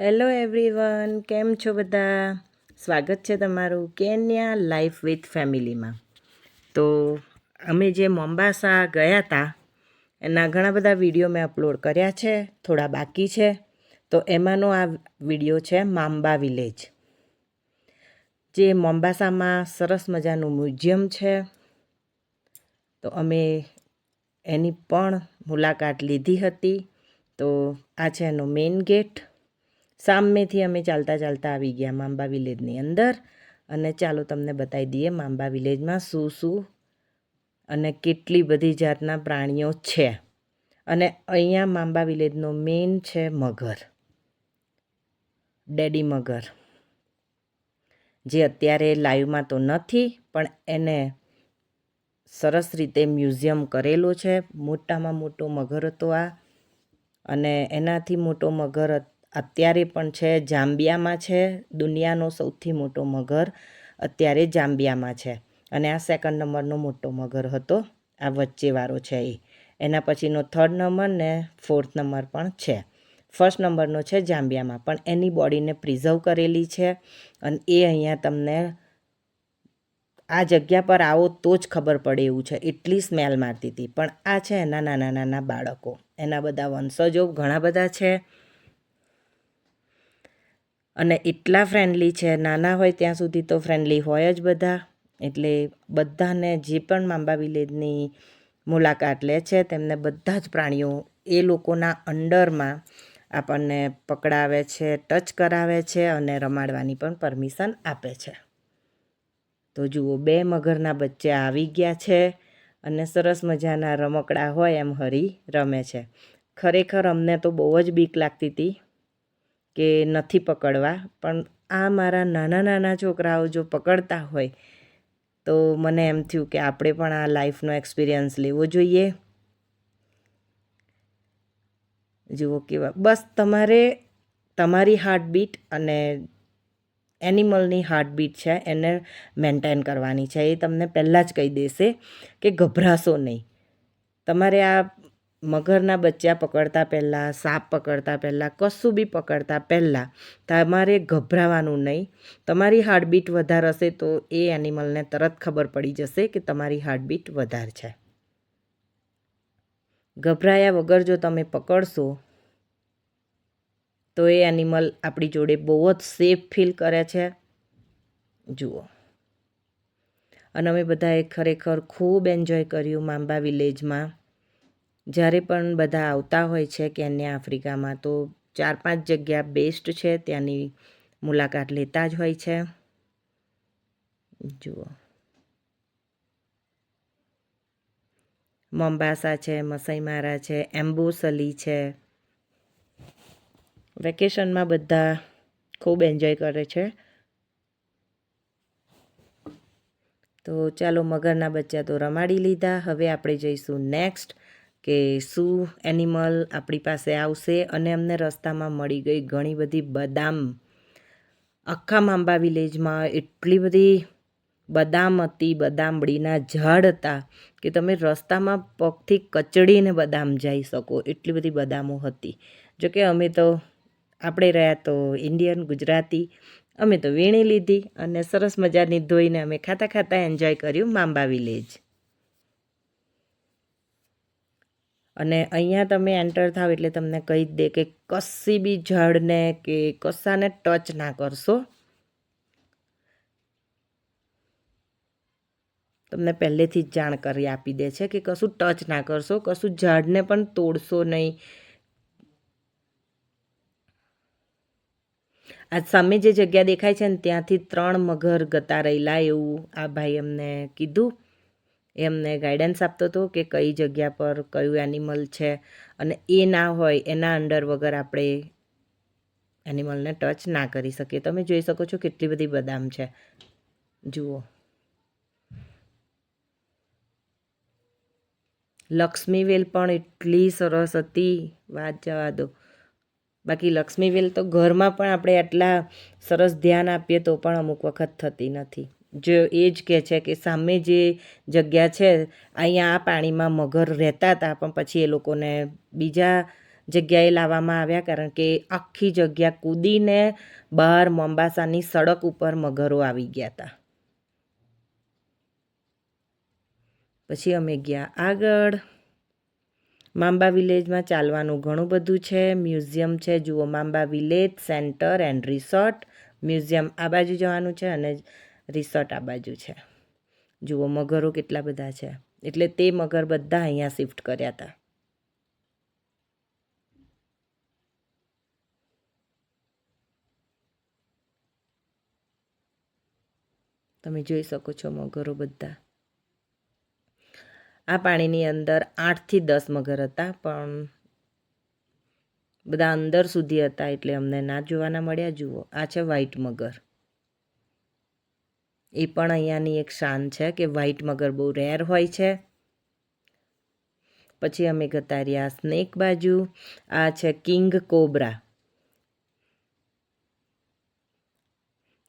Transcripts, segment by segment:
Hello everyone, કેમ છો બધા? સ્વાગત છે તમારું કેન્યા લાઈફ વિથ ફેમિલીમાં. તો અમે જે મોમ્બાસા ગયા હતા એના ઘણા બધા વીડિયો મેં અપલોડ કર્યા છે, થોડા બાકી છે. તો એમાંનો આ વીડિયો છે મામ્બા વિલેજ. જે મોમ્બાસામાં સરસ મજાનું મ્યુઝિયમ છે. તો અમે એની પણ મુલાકાત લીધી હતી. તો આ છે એનો મેઇન ગેટ. સામેથી અમે ચાલતા ચાલતા આવી ગયા માંબા વિલેજની અંદર. અને ચાલો તમને બતાવી દઈએ માંબા વિલેજમાં શું શું અને કેટલી બધી જાતના પ્રાણીઓ છે. અને અહીંયા માંબા વિલેજનો મેઇન છે મગર. ડેડી મગર. જે અત્યારે લાઈવમાં તો નથી, પણ એને સરસ રીતે મ્યુઝિયમ કરેલો છે. મોટામાં મોટો મગર હતો આ. અને એનાથી મોટો મગર અત્યારે પણ છે, જાંબિયામાં છે, દુનિયાનો સૌથી મોટો મગર અત્યારે જાંબિયામાં છે. અને આ સેકન્ડ નંબરનો મોટો મગર હતો, આ વચ્ચેવાળો છે એ. એના પછીનો થર્ડ નંબર ને ફોર્થ નંબર પણ છે. ફર્સ્ટ નંબરનો છે જાંબિયામાં, પણ એની બોડીને પ્રિઝર્વ કરેલી છે. અને એ અહીંયા તમને આ જગ્યા પર આવો તો જ ખબર પડે એવું છે, એટલી સ્મેલ મારતી હતી. પણ આ છે એના નાના નાના બાળકો. એના બધા વંશજો ઘણા બધા છે. અને એટલા ફ્રેન્ડલી છે. નાના હોય ત્યાં સુધી તો ફ્રેન્ડલી હોય જ બધા. એટલે બધાને જે પણ માંબા વિલેજની મુલાકાત લે છે, તેમને બધા જ પ્રાણીઓ એ લોકોના અંડરમાં આપણને પકડાવે છે ટચ કરાવે છે અને રમાડવાની પણ પરમિશન આપે છે. તો જુઓ, બે મગરના બચ્ચા આવી ગયા છે અને સરસ મજાના રમકડા હોય એમ હરી રમે છે. ખરેખર અમને તો બહુ જ બીક લાગતી હતી કે નથી પકડવા. પણ આ મારા નાના નાના છોકરાઓ જો પકડતા હોય, તો મને એમ થયું કે આપણે પણ આ લાઈફનો એક્સપિરિયન્સ લેવો જોઈએ. જુઓ કેવા, બસ તમારે, તમારી હાર્ટબીટ અને એનિમલની હાર્ટબીટ છે, એને મેન્ટેન કરવાની છે. એ તમને પહેલાં જ કહી દેશે કે ગભરાશો નહીં. તમારે આ મગરના બચ્ચા પકડતા પહેલાં, સાપ પકડતા પહેલાં, કશું બી પકડતા પહેલાં તમારે ગભરાવાનું નહીં. તમારી હાર્ટબીટ વધારે હશે તો એ એનિમલને તરત ખબર પડી જશે કે તમારી હાર્ટબીટ વધારે છે. ગભરાયા વગર જો તમે પકડશો, તો એ એનિમલ આપણી જોડે બહુ જ સેફ ફીલ કરે છે. જુઓ. અને અમે બધાએ ખરેખર ખૂબ એન્જોય કર્યું માંબા વિલેજમાં. જ્યારે પણ બધા આવતા હોય છે કેન્યા આફ્રિકામાં, તો ચાર પાંચ જગ્યા બેસ્ટ છે. ત્યાંની મુલાકાત લેતા જ હોય છે. જુઓ. મોમ્બાસા છે મસાઈમારા છે, એમ્બોસલી છે. વેકેશનમાં બધા ખૂબ એન્જોય કરે છે. તો ચાલો મગરના બચ્ચા તો રમાડી લીધા. હવે આપણે જઈશું નેક્સ્ટ કે શું એનિમલ આપણી પાસે આવશે અને અમને રસ્તામાં મળી ગઈ ઘણી બધી બદામ. આખા માંબા વિલેજમાં એટલી બધી બદામ હતી, બદામડીના ઝાડ હતા કે તમે રસ્તામાં પગથી કચડીને બદામ જઈ શકો, એટલી બધી બદામો હતી. જોકે અમે તો આપણે રહ્યા તો ઇન્ડિયન ગુજરાતી, અમે તો વીણી લીધી અને સરસ મજાની ધોઈને અમે ખાતા ખાતા એન્જોય કર્યું માંબા વિલેજ. અને અહીંયા તમે એન્ટર થાવ એટલે તમને કહી દે કે કશી બી ઝાડને કે કશાને ટચ ના કરશો. તમને પહેલેથી જ જાણકારી આપી દે છે કે કશું ટચ ના કરશો, કશું ઝાડને પણ તોડશો નહીં. આ સામે જે જગ્યા દેખાય છે ને ત્યાંથી ત્રણ મગર ગતા રહેલા એવું આ ભાઈ અમને કીધું. એ અમને ગાઈડન્સ આપતો હતો કે કઈ જગ્યા પર કયું એનિમલ છે અને એ ના હોય, એના અંડર વગર આપણે એનિમલને ટચ ના કરી શકીએ. તમે જોઈ શકો છો કેટલી બધી બદામ છે. જુઓ. લક્ષ્મીવેલ પણ એટલી સરસ હતી. વાત જવા દો. બાકી લક્ષ્મીવેલ તો ઘરમાં પણ આપણે આટલા સરસ ધ્યાન આપીએ તો પણ અમુક વખત થતી નથી. જો એ જ કહે છે કે સામે જે જગ્યા છે, અહીંયા આ પાણીમાં મગર રહેતા હતા, પણ પછી એ લોકોને બીજા જગ્યાએ લાવવામાં આવ્યા કારણ કે આખી જગ્યા કૂદીને બહાર મોમ્બાસાની સડક ઉપર મગરો આવી ગયા હતા. પછી અમે ગયા આગળ. માંબા વિલેજમાં ચાલવાનું ઘણું બધું છે, મ્યુઝિયમ છે, જુઓ Mamba village centre and resort, museum આ બાજુ જવાનું છે અને રિસોર્ટ આ બાજુ છે. જુઓ મગરો કેટલા બધા છે. એટલે તે મગર બધા અહીંયા શિફ્ટ કર્યા હતા. તમે જોઈ શકો છો મગરો બધા. આ પાણીની અંદર આઠથી દસ મગર હતા, પણ બધા અંદર સુધી હતા એટલે અમને ના જોવાના મળ્યા. જુઓ, આ છે વ્હાઈટ મગર. એ પણ અહીંયાની એક શાન છે કે વ્હાઈટ મગર બહુ રેર હોય છે. પછી અમે ગતા રહ્યા સ્નેક બાજુ. આ છે કિંગ કોબરા.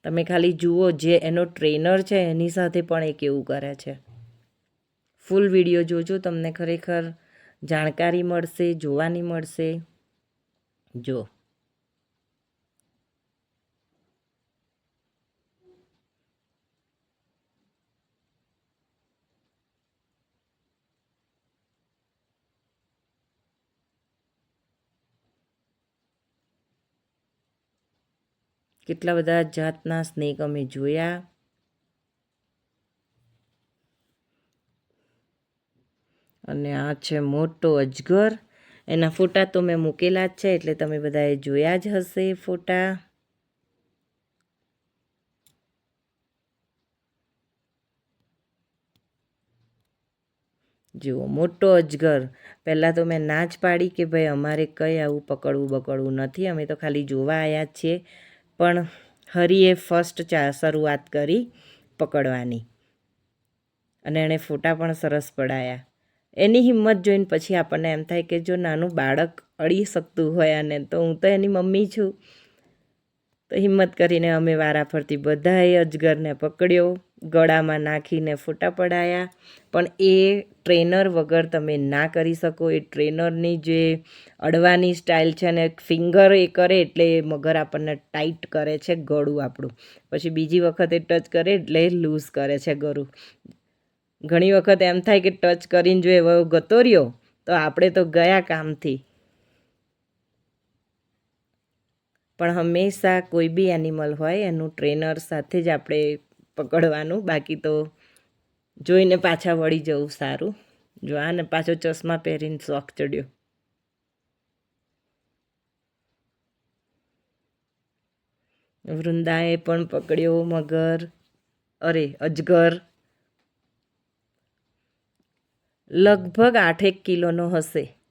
તમે ખાલી જુઓ જે એનો ટ્રેનર છે એની સાથે પણ એ કેવું કરે છે. ફૂલ વીડિયો જોજો, તમને ખરેખર જાણકારી મળશે, જોવાની મળશે. જો. કેટલા બધા જાતના સ્નેક અમે જોયા. અને આ છે મોટો અજગર. એના ફોટા તો મેં મૂકેલા જ છે, એટલે તમે બધાએ જોયા જ હશે ફોટા. જુઓ, મોટો અજગર. પહેલાં તો મેં ના જ પાડી કે ભાઈ અમારે કંઈ આવું પકડવું બકડવું નથી, અમે તો ખાલી જોવા આવ્યા છીએ. પણ હરીએ ફર્સ્ટ ચા શરૂઆત કરી પકડવાની. અને એણે ફોટા પણ સરસ પડાયા. એની હિંમત જોઈને પછી આપણને એમ થાય કે જો નાનું બાળક અડી શકતું હોય અને તો હું તો એની મમ્મી છું. તો હિંમત કરીને અમે વારાફરતી બધાએ અજગરને પકડ્યો, ગળામાં નાખીને ફોટા પડાયા. પણ એ ટ્રેનર વગર તમે ના કરી શકો. એ ટ્રેનરની જે અડવાની સ્ટાઇલ છે ને, ફિંગર એ કરે એટલે મગર આપણને ટાઈટ કરે છે ગળું આપણું. પછી બીજી વખત એ ટચ કરે એટલે લૂઝ કરે છે ગળું. ઘણી વખત એમ થાય કે ટચ કરીને જો એવો ગતો રહ્યો, તો આપણે તો ગયા કામથી. પણ હંમેશા કોઈ બી એનિમલ હોય, એનું ટ્રેનર સાથે જ આપણે પકડવાનું. બાકી તો જોઈને પાછા વળી જવું સારું. જો આને પાછો ચશ્મા પહેરીને શોખ ચડ્યો. વૃંદાએ પણ પકડ્યો મગર. અરે, અજગર. લગભગ આઠેક કિલોનો હશે.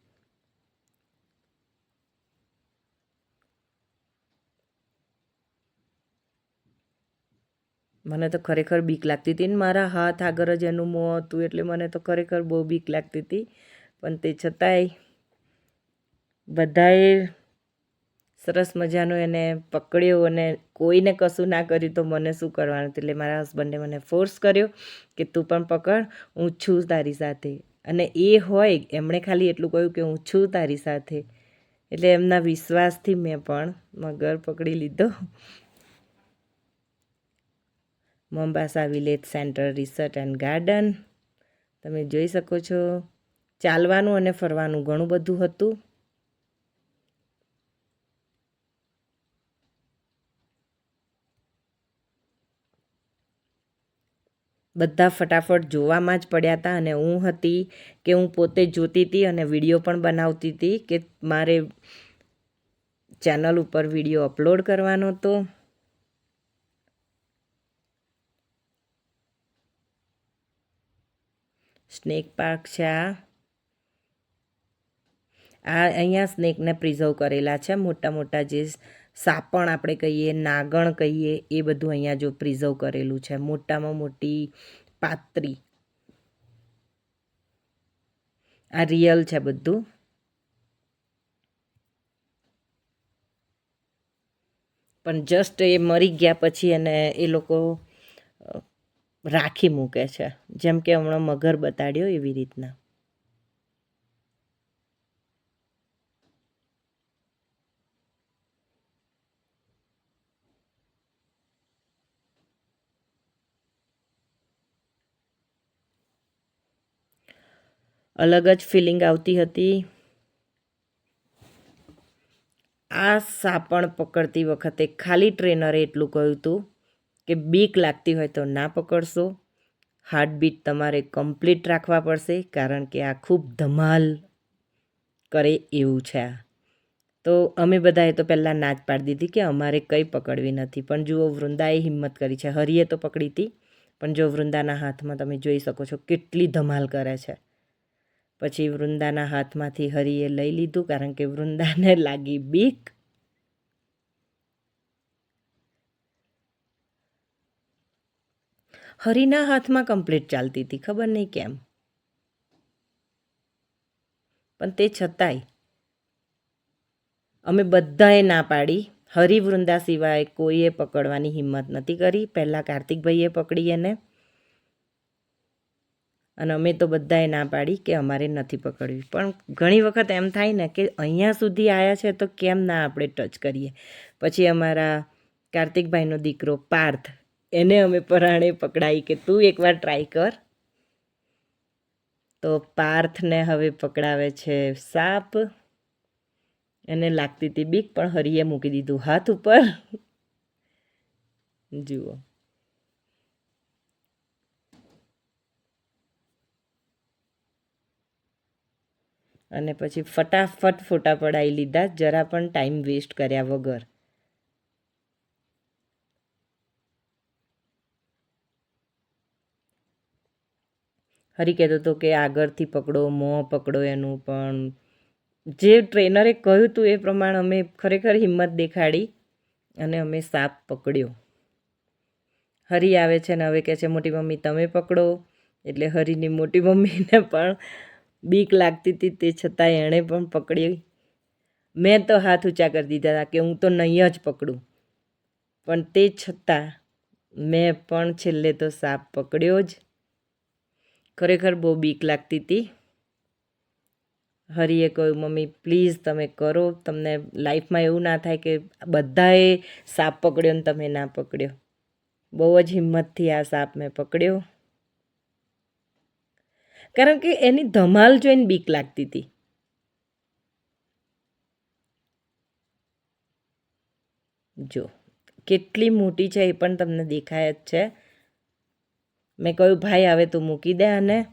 મને તો ખરેખર બીક લાગતી હતી ને મારા હાથ આગળ જ એનું મોં હતું એટલે મને તો ખરેખર બહુ બીક લાગતી હતી. પણ તે છતાંય બધાએ સરસ મજાનું એને પકડ્યો અને કોઈને કશું ના કર્યું તો મને શું કરવાનું એટલે મારા હસબન્ડે મને ફોર્સ કર્યો કે તું પણ પકડ, હું છું તારી સાથે. અને એ હોય, એમણે ખાલી એટલું કહ્યું કે હું છું તારી સાથે. એટલે એમના વિશ્વાસથી મેં પણ મગર પકડી લીધો. Mombasa village centre research and garden. તમે જોઈ શકો છો, ચાલવાનું અને ફરવાનું ઘણું બધું હતું. બધા ફટાફટ જોવામાં જ પડ્યા હતા અને હું હતી કે હું પોતે જોતી હતી અને વીડિયો પણ બનાવતી હતી કે મારે ચેનલ ઉપર વીડિયો અપલોડ કરવાનો હતો. સ્નેક પાર્ક છે. આ આ અહીંયા સ્નેકને પ્રિઝર્વ કરેલા છે. મોટા મોટા જે સાપણ આપણે કહીએ, નાગણ કહીએ, એ બધું અહીંયા જો પ્રિઝર્વ કરેલું છે. મોટામાં મોટી પાત્રી. આ રિયલ છે બધું. પણ જસ્ટ એ મરી ગયા પછી અને એ લોકો રાખી મૂકે છે. જેમ કે હમણાં મગર બતાડ્યો એવી રીતના. અલગ જ ફિલિંગ આવતી હતી. આ સાપણ પકડતી વખતે ખાલી ટ્રેનરે એટલું કહ્યું હતું કે બીક લાગતી હોય તો ના પકડશો. હાર્ટબીટ તમારે કમ્પ્લીટ રાખવા પડશે કારણ કે આ ખૂબ ધમાલ કરે એવું છે આ. તો અમે બધાએ તો પહેલાં નાચ પાડી દીધી કે અમારે કંઈ પકડવી નથી. પણ જુઓ, વૃંદાએ હિંમત કરી છે. હરિએ તો પકડી હતી, પણ જો વૃંદાના હાથમાં તમે જોઈ શકો છો કેટલી ધમાલ કરે છે. પછી વૃંદાના હાથમાંથી હરિએ લઈ લીધું કારણ કે વૃંદાને લાગી બીક. હરિના હાથમાં કમ્પ્લીટ ચાલતી હતી, ખબર નહીં કેમ. પણ તે છતાંય અમે બધાએ ના પાડી હરિવૃંદા સિવાય કોઈએ પકડવાની હિંમત નથી કરી. પહેલાં કાર્તિકભાઈએ પકડી એને. અને અમે તો બધાએ ના પાડી કે અમારે નથી પકડવી. પણ ઘણી વખત એમ થાય ને કે અહીંયા સુધી આવ્યા છે તો કેમ ના આપણે ટચ કરીએ? પછી અમારા કાર્તિકભાઈનો દીકરો પાર્થ એને અમે પરાણે પકડાઈ કે તું એકવાર ટ્રાય કર. તો પાર્થને હવે પકડાવે છે સાપ. એને લાગતી હતી બીક, પણ હરિએ મૂકી દીધું હાથ ઉપર. જુઓ. અને પછી ફટાફટ ફોટા પડાવી લીધા, જરા પણ ટાઈમ વેસ્ટ કર્યા વગર. હરી કહેતો હતો કે આગળથી પકડો, મોં પકડો એનું પણ. જે ટ્રેનરે કહ્યું હતું એ પ્રમાણે અમે ખરેખર હિંમત દેખાડી અને અમે સાપ પકડ્યો. હરી આવે છે ને હવે કહે છે, મોટી મમ્મી, તમે પકડો. એટલે હરીની મોટી મમ્મીને પણ બીક લાગતી હતી તે છતાં એણે પણ પકડી. મેં તો હાથ ઊંચા કરી દીધા હતા કે હું તો નહીં જ પકડું. પણ તે છતાં મેં પણ છેલ્લે તો સાપ પકડ્યો જ. ખરેખર બહુ બીક લાગતી હતી હરીએ કહ્યું, મમ્મી, પ્લીઝ તમે કરો. તમને લાઈફમાં એવું ના થાય કે બધાએ સાપ પકડ્યો ને તમે ના પકડ્યો. બહુ જ હિંમતથી આ સાપ મેં પકડ્યો. કારણ કે એની ધમાલ જોઈને બીક લાગતી હતી જો, કેટલી મોટી છે એ પણ તમને દેખાય જ છે. મેં કહ્યું, ભાઈ, હવે તું મૂકી દે અને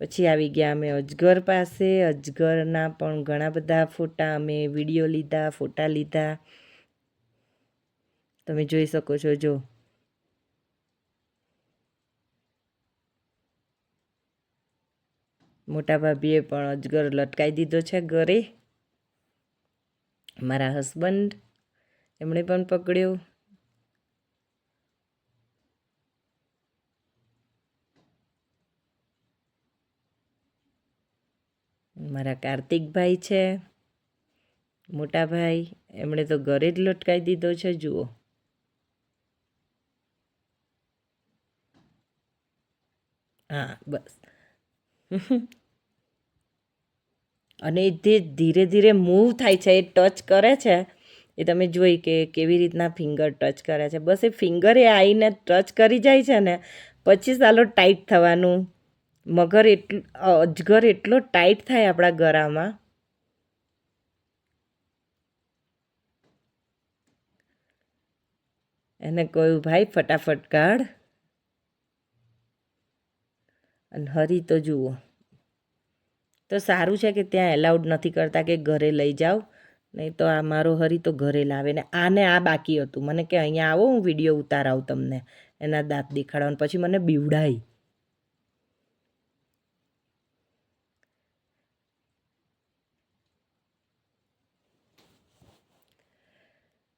પછી આવી ગયા અમે અજગર પાસે. અજગરના પણ ઘણા બધા ફોટા, અમે વીડિયો લીધા, ફોટા લીધા. તમે જોઈ શકો છો, જો. મોટા ભાભીએ પણ અજગર લટકાઈ દીધો છે ઘરે. મારા હસબન્ડ એમણે પણ પકડ્યો. મારા કાર્તિકભાઈ છે, મોટાભાઈ, એમણે તો ઘરે જ લટકાવી દીધો છે, જુઓ. હા, બસ. અને જે ધીરે ધીરે મૂવ થાય છે, એ ટચ કરે છે, એ તમે જોઈ કે કેવી રીતના ફિંગર ટચ કરે છે. બસ એ ફિંગર આવીને ટચ કરી જાય છે ને, પછી સાલો ટાઈટ થવાનું. મગર એટલું અજગર એટલો ટાઈટ થાય આપણા ગરામાં એને કહ્યું, ભાઈ, ફટાફટ કાઢ. અને હરી તો જુઓ. તો સારું છે કે ત્યાં એલાઉડ નથી કરતા કે ઘરે લઈ જાઓ. નહીં તો આ મારો હરી તો ઘરે લાવે ને આને આ બાકી હતું. મને કે, અહીંયા આવો, હું વીડિયો ઉતારાવું તમને. એના દાંત દેખાડવાનું પછી મને બીવડાઈ.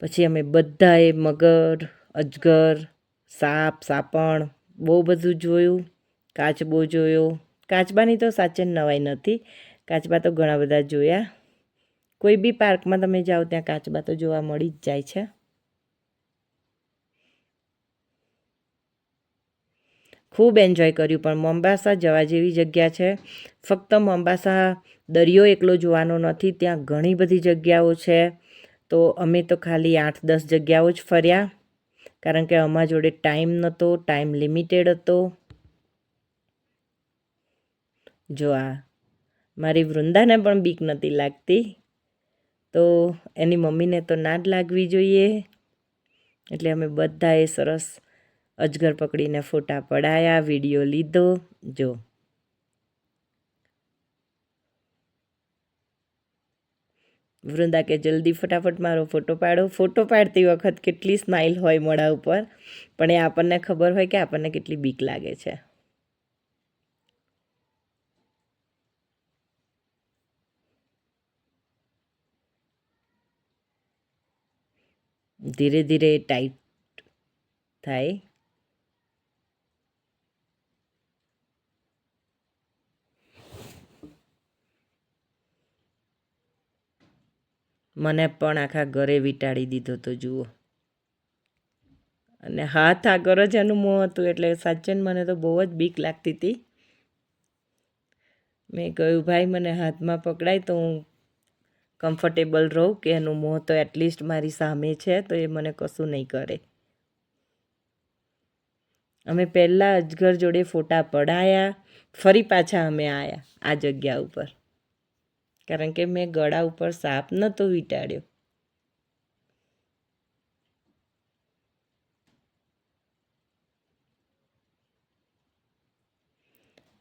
પછી અમે બધાએ મગર, અજગર, સાપ, સાપણ, બહુ બધું જોયું. કાચબો જોયો. કાચબાની તો સાચે નવાઈ નથી કાચબા તો ઘણા બધા જોયા. કોઈ બી પાર્કમાં તમે જાઓ ત્યાં કાચબા તો જોવા મળી જ જાય છે. ખૂબ એન્જોય કર્યું, પણ મોમ્બાસા જવા જેવી જગ્યા છે. ફક્ત મોમ્બાસા દરિયો એકલો જોવાનો નથી, ત્યાં ઘણી બધી જગ્યાઓ છે. તો અમે તો ખાલી આઠ દસ જગ્યાઓ જ ફર્યા, કારણ કે અમારા જોડે ટાઈમ નહોતો, ટાઈમ લિમિટેડ હતો. જો આ મારી વૃંદાને પણ બીક નથી લાગતી, તો એની મમ્મીને તો ના જ લાગવી જોઈએ. એટલે અમે બધાએ સરસ અજગર પકડીને ફોટા પડાયા, વીડિયો લીધો. જો વૃંદા કે જલ્દી ફટાફટ મારો ફોટો પાડો. ફોટો પાડતી વખત કેટલી સ્માઇલ હોય મોઢા ઉપર. પણ એ આપણને ખબર હોય કે આપણને કેટલી બીક લાગે છે. ધીરે ધીરે ટાઈટ થાય. મને પણ આખા ઘરે વીંટાળી દીધો તો જુઓ. અને હાથ આગળ જ એનું મોં હતું એટલે સાચે મને તો બહુ જ બીક લાગતી હતી. મેં કહ્યું, ભાઈ, મને હાથમાં પકડાય તો હું કમ્ફર્ટેબલ રહું કે એનું મોં તો એટલીસ્ટ મારી સામે છે, તો એ મને કશું નહીં કરે. અમે પહેલાં અજગર જોડે ફોટા પડાયા, ફરી પાછા અમે આવ્યા આ જગ્યા ઉપર. કારણ કે મેં ગળા ઉપર સાપ નહોતો વીંટાળ્યો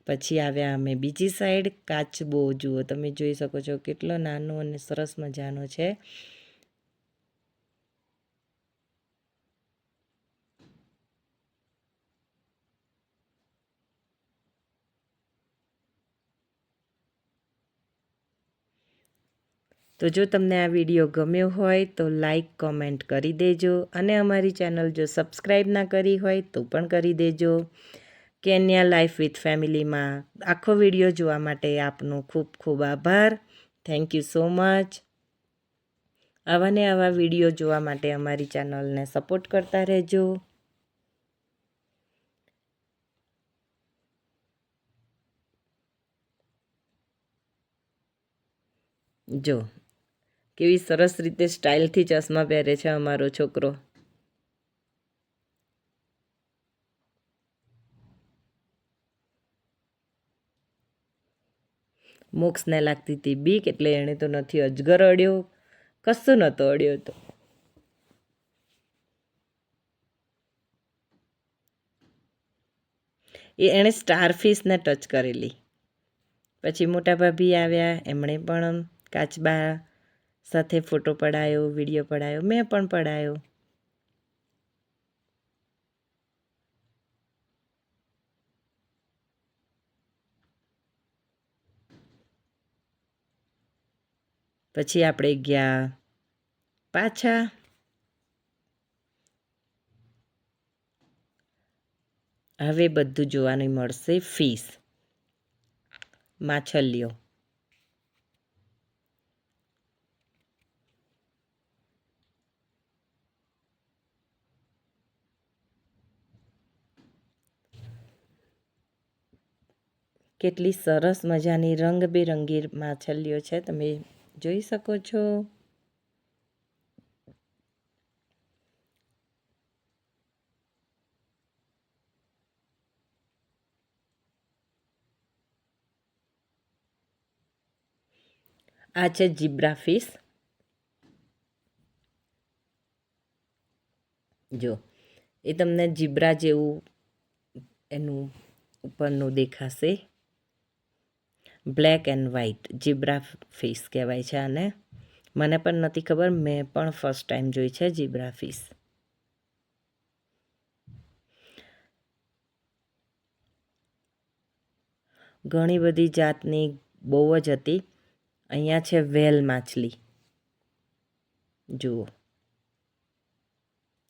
પછી આવ્યા અમે બીજી સાઈડ કાચબો જુઓ. તમે જોઈ શકો છો કેટલો નાનો અને સરસ મજાનો છે. તો જો તમને આ વીડિયો ગમ્યો હોય તો લાઈક, કોમેન્ટ કરી દેજો અને અમારી ચેનલ જો સબસ્ક્રાઈબ ના કરી હોય તો પણ કરી દેજો. કેન્યા લાઈફ વિથ ફેમિલીમાં આખો વીડિયો જોવા માટે આપનો ખૂબ ખૂબ આભાર. થેન્ક યુ સો મચ આવા ને આવા વીડિયો જોવા માટે અમારી ચેનલને સપોર્ટ કરતા રહેજો. જો કેવી સરસ રીતે સ્ટાઇલથી ચશ્મા પહેરે છે અમારો છોકરો. મોક્ષને લાગતી હતી બીક એટલે એણે તો નથી અજગર અડ્યો, કશું નહોતો અડ્યો તો. એ એણે સ્ટારફિશને ટચ કરેલી. પછી મોટા ભાભી આવ્યા, એમણે પણ કાચબા સાથે ફોટો પડાયો, વીડિયો પડાયો, મેં પણ પડાયો. પછી આપણે ગયા પાછા. હવે બધું જોવાનું મળશે ફીસ માછલીઓ. કેટલી સરસ મજાની રંગબેરંગી માછલીઓ છે. તમે જોઈ શકો છો. આ છે જીબ્રા ફિશ. જો, એ તમને જીબ્રા જેવું એનું ઉપરનું દેખાશે. Black and white zebra fish કહેવાય છે આને. મને પણ નથી ખબર, મેં પણ ફર્સ્ટ ટાઈમ જોઈ છે જીબ્રા ફિશ. ઘણી બધી જાતની બહુ જ હતી. અહીંયા છે વેલ માછલી. જુઓ.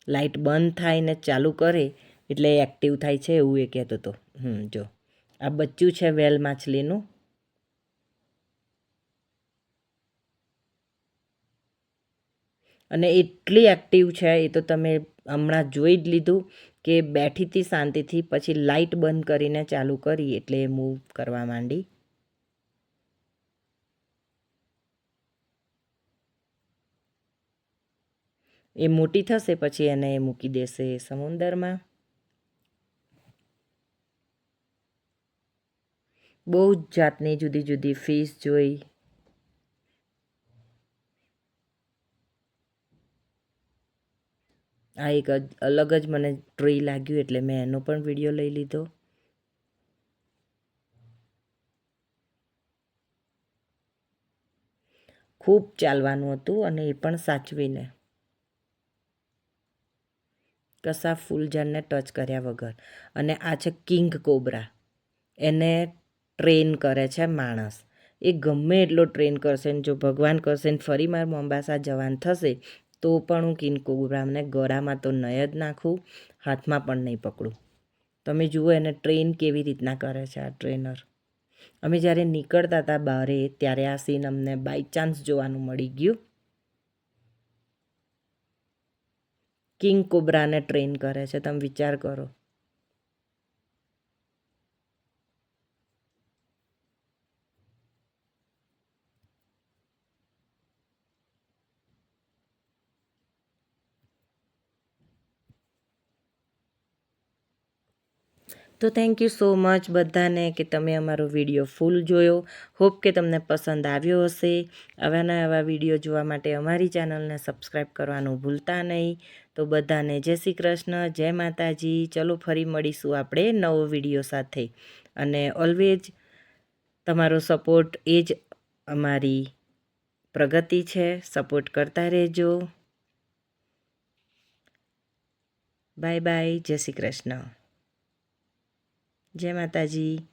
લાઇટ બંધ થાય ને ચાલુ કરે, એટલે એક્ટિવ થાય છે એવું એ કહેતો હતો હમ, જો. આ બચ્ચું છે વેલ માછલીનું. અને એટલી એક્ટિવ છે એ તો તમે હમણાં જોઈ જ લીધું કે બેઠી હતી શાંતિથી પછી લાઇટ બંધ કરીને ચાલુ કરી એટલે એ મૂવ કરવા માંડી. એ મોટી થશે પછી એને મૂકી દેશે સમુંદરમાં. બહુ જ જાતની જુદી જુદી ફિશ જોઈ આ એક અલગ જ મને ટ્રી લાગ્યું એટલે મેં એનો પણ વીડિયો લઈ લીધો. ખૂબ ચાલવાનું હતું અને એ પણ સાચવીને. કશા ફૂલઝાડને ટચ કર્યા વગર. અને આ છે કિંગ કોબરા. એને ટ્રેન કરે છે માણસ. એ ગમે એટલો ટ્રેન કરશે ને જો ભગવાન કરશે ને ફરી માર મોમ્બાસા જવાન થશે તો પણ હું કિંગ કોબરાને ગળામાં તો નહીં જ નાખું, હાથમાં પણ નહીં પકડું. તમે જુઓ એને ટ્રેન કેવી રીતના કરે છે આ ટ્રેનર. અમે જ્યારે નીકળતા હતા બહારે ત્યારે આ સીન અમને બાય ચાન્સ જોવાનું મળી ગયું. કિંગ કોબ્રાને ટ્રેન કરે છે. તમે વિચાર કરો. તો થેન્ક યુ સો મચ બધાને કે તમે અમારો વીડિયો ફૂલ જોયો. હોપ કે તમને પસંદ આવ્યો હશે. આવાના આવા વીડિયો જોવા માટે અમારી ચેનલને સબસ્ક્રાઈબ કરવાનું ભૂલતા નહીં. તો બધાને જય શ્રી કૃષ્ણ, જય માતાજી. ચલો ફરી મળીશું આપણે નવો વીડિયો સાથે. અને ઓલવેજ તમારો સપોર્ટ એ જ અમારી પ્રગતિ છે. સપોર્ટ કરતા રહેજો. બાય બાય જય શ્રી કૃષ્ણ. જય માતાજી